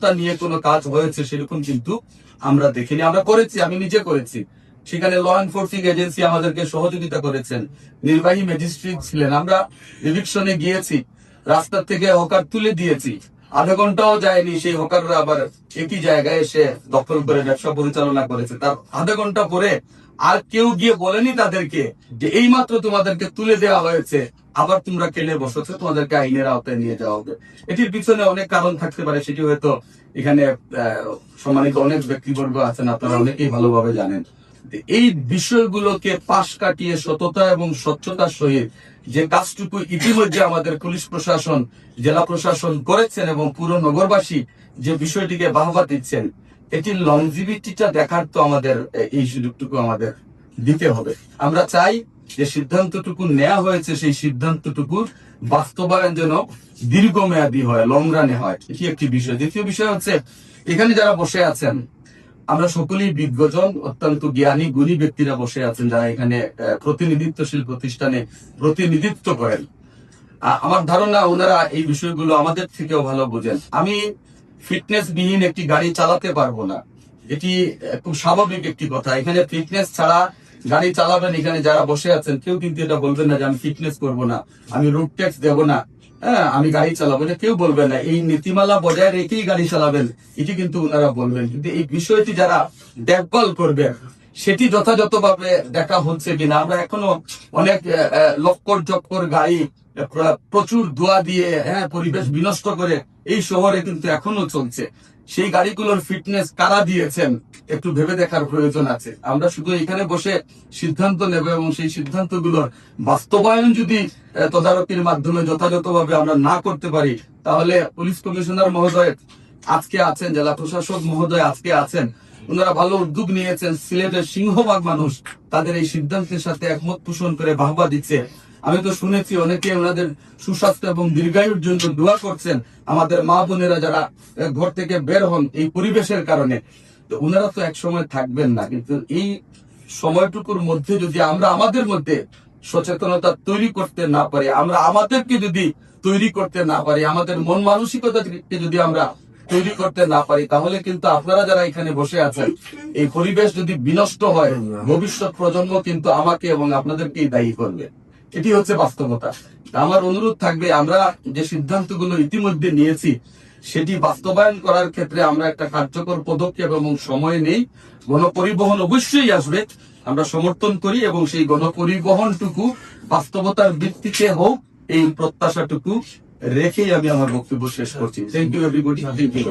তা নিয়ে কোনো কাজ হয়েছে সেরকম কিন্তু আমরা দেখিনি। আমরা করেছি, আমি নিজে করেছি। সেখানে ল এনফোর্সিং এজেন্সি আমাদেরকে সহযোগিতা করেছেন। নির্বাহী ম্যাজিস্ট্রেট ছিলেন। আমরা ইভিকশনে গিয়েছি। রাস্তা থেকে হকার তুলে দিয়েছি। আধা ঘন্টাও যায়নি সেই হকাররা আবার একই জায়গায় এসে দখল করে ব্যবসা পরিচালনা করেছে। তার আধা ঘণ্টা পরে আর কেউ গিয়ে বলেনি তাদেরকে যে এই মাত্র তোমাদেরকে তুলে দেওয়া হয়েছে। আবার তোমরা কেনে বসেছো? তোমাদেরকে আইনের আওতায় নিয়ে যাওয়া হবে। এটির পিছনে অনেক কারণ থাকতে পারে, সেটি হয়তো এখানে সম্মানিত অনেক ব্যক্তিবর্গ আছেন, আপনারা অনেকেই ভালোভাবে জানেন। এই বিষয়গুলোকে পাশ কাটিয়ে সততা এবং স্বচ্ছতার সহিত যে কাজটুকু ইতিমধ্যে আমাদের পুলিশ প্রশাসন, জেলা প্রশাসন করেছেন এবং পুরো নগরবাসী যে বিষয়টিকে বাহবা দিচ্ছেন, এটির লংজিভিটিটা দেখার তো আমাদের, এই সুযোগটুকু আমাদের দিতে হবে। আমরা চাই যে সিদ্ধান্তটুকু নেওয়া হয়েছে, সেই সিদ্ধান্তটুকুর বাস্তবায়ন যেন দীর্ঘমেয়াদী হয় লং রানে হয়। এটি একটি বিষয়। দ্বিতীয় বিষয় হচ্ছে, এখানে যারা বসে আছেন, আমরা সকলেই বিজ্ঞজন, অত্যন্ত জ্ঞানী, গুণী ব্যক্তিরা বসে আছেন যারা এখানে প্রতিনিধিত্বশীল প্রতিষ্ঠানে প্রতিনিধিত্ব করেন। আমার ধারণা ওনারা এই বিষয়গুলো আমাদের থেকেও ভালো বোঝেন। আমি ফিটনেস বিহীন একটি গাড়ি চালাতে পারব না। এটি খুব স্বাভাবিক একটি কথা। এখানে ফিটনেস ছাড়া গাড়ি চালাবেন এখানে যারা বসে আছেন, কেউ কিন্তু এটা বলবেন না যে আমি ফিটনেস করব না, আমি রুট ট্যাক্স দেবো না। হ্যাঁ আমি গাড়ি চালাবো, এটা কেউ বলবেন না। এই নীতিমালা বজায় রেখেই গাড়ি চালাবেন, এটি কিন্তু ওনারা বলবেন। কিন্তু এই বিষয়টি যারা দেখভাল করবেন সেটি যথাযথভাবে দেখা হচ্ছে কিনা। আমরা এখনও অনেক লক্কর চক্কর গাড়ি প্রচুর ধোয়া দিয়ে হ্যাঁ পরিবেশ বিনষ্ট করে এই শহরে কিন্তু এখনও চলছে। সেই গাড়িগুলোর ফিটনেস কারা দিয়েছেন একটু ভেবে দেখার প্রয়োজন আছে। আমরা শুধু এখানে বসে সিদ্ধান্ত নেব এবং সেই সিদ্ধান্তগুলোর বাস্তবায়ন যদি তদারকির মাধ্যমে যথাযথভাবে আমরা না করতে পারি, তাহলে পুলিশ কমিশনার মহোদয় আজকে আছেন, জেলা প্রশাসক মহোদয় আজকে আছেন। ওনারা ভালো উদ্যোগ নিয়েছেন, সিলেটের সিংহভাগ মানুষ তাদের এই সিদ্ধান্তের সাথে একমত পোষণ করে বাহবা দিচ্ছে। আমি তো শুনেছি অনেকে ওনাদের সুস্বাস্থ্য এবং দীর্ঘায়ুর জন্য দোয়া করছেন। আমাদের মা বোনেরা যারা ঘর থেকে বের হন এই পরিবেশের কারণে। তো ওনারা তো এক সময় থাকবেন না, কিন্তু এই সময়টুকুর মধ্যে যদি আমরা আমাদের মধ্যে সচেতনতা তৈরি করতে না পারি, আমরা আমাদেরকে যদি তৈরি করতে না পারি, আমাদের মন মানসিকতাকে যদি আমরা তৈরি করতে না পারি, তাহলে কিন্তু আপনারা যারা এখানে বসে আছেন, এই পরিবেশ যদি বিনষ্ট হয়, ভবিষ্যৎ প্রজন্ম কিন্তু আমাকে এবং আপনাদেরকেই দায়ী করবে। এটি হচ্ছে বাস্তবতা। আমার অনুরোধ থাকবে, আমরা যে সিদ্ধান্তগুলো ইতিমধ্যে নিয়েছি, সেটি বাস্তবায়ন করার ক্ষেত্রে আমরা একটা কার্যকর পদক্ষেপ এবং সময় নেই। গণপরিবহন অবশ্যই আসবে। আমরা সমর্থন করি এবং সেই গণপরিবহনটুকু বাস্তবতার ভিত্তিতে হোক, এই প্রত্যাশাটুকু রেখেই আমি আমার বক্তব্য শেষ করছি। Thank you everybody thank you